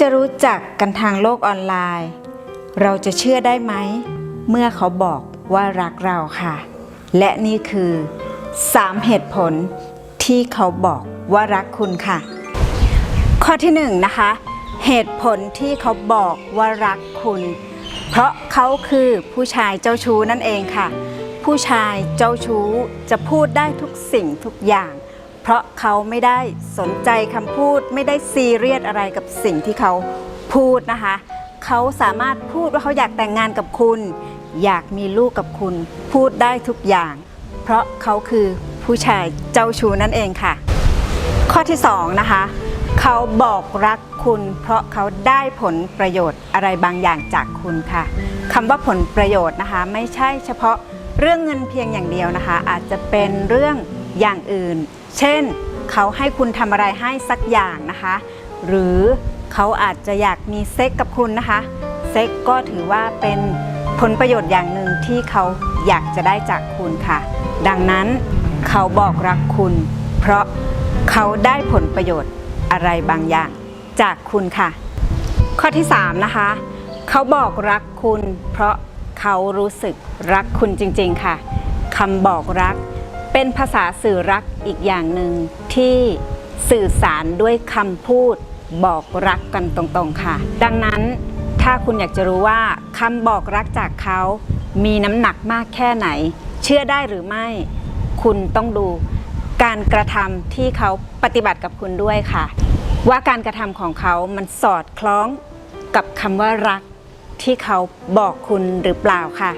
จะรู้จักกันทางโลกออนไลน์ เราจะเชื่อได้ไหม เมื่อเขาบอกว่ารักเราค่ะ และนี่คือ 3 เหตุผลที่เขาบอกว่ารักคุณค่ะ ข้อที่1นงนะคะ เหตุผลที่เขาบอกว่ารักคุณ เพราะเขาคือผู้ชายเจ้าชู้นั่นเองค่ะ ผู้ชายเจ้าชู้จะพูดได้ทุกสิ่งทุกอย่าง เพราะเขาไม่ได้สนใจคำพูดไม่ได้ซีเรียสอะไรกับสิ่งที่เขาพูดนะคะ เขาสามารถพูดว่าเขาอยากแต่งงานกับคุณ อยากมีลูกกับคุณ พูดได้ทุกอย่าง เพราะเขาคือผู้ชายเจ้าชู้นั่นเองค่ะ ข้อที่2นะคะเขาบอกรักคุณ เพราะเขาได้ผลประโยชน์อะไรบางอย่างจากคุณค่ะคำว่าผลประโยชน์นะคะ ไม่ใช่เฉพาะเรื่องเงินเพียงอย่างเดียวนะคะ อาจจะเป็นเรื่อง อย่างอื่น เช่น เขาให้คุณทำอะไรให้สักอย่างนะคะ หรือเขาอาจจะอยากมีเซ็กกับคุณนะคะ เซ็กก็ถือว่าเป็นผลประโยชน์อย่างหนึ่งที่เขาอยากจะได้จากคุณค่ะ ดังนั้นเขาบอกรักคุณ เพราะเขาได้ผลประโยชน์อะไรบางอย่างจากคุณค่ะ ข้อที่ 3 นะคะ เขาบอกรักคุณ เพราะเขารู้สึกรักคุณจริงๆค่ะคำบอกรัก เป็นภาษาสื่อรักอีกอย่างหนึ่งที่สื่อสารด้วยคำพูดบอกรักกันตรงๆค่ะ ดังนั้นถ้าคุณอยากจะรู้ว่าคำบอกรักจากเขา มีน้ำหนักมากแค่ไหน เชื่อได้หรือไม่ คุณต้องดูการกระทำที่เขาปฏิบัติกับคุณด้วยค่ะ ว่าการกระทำของเขามันสอดคล้องกับคำว่ารักที่เขาบอกคุณหรือเปล่าค่ะ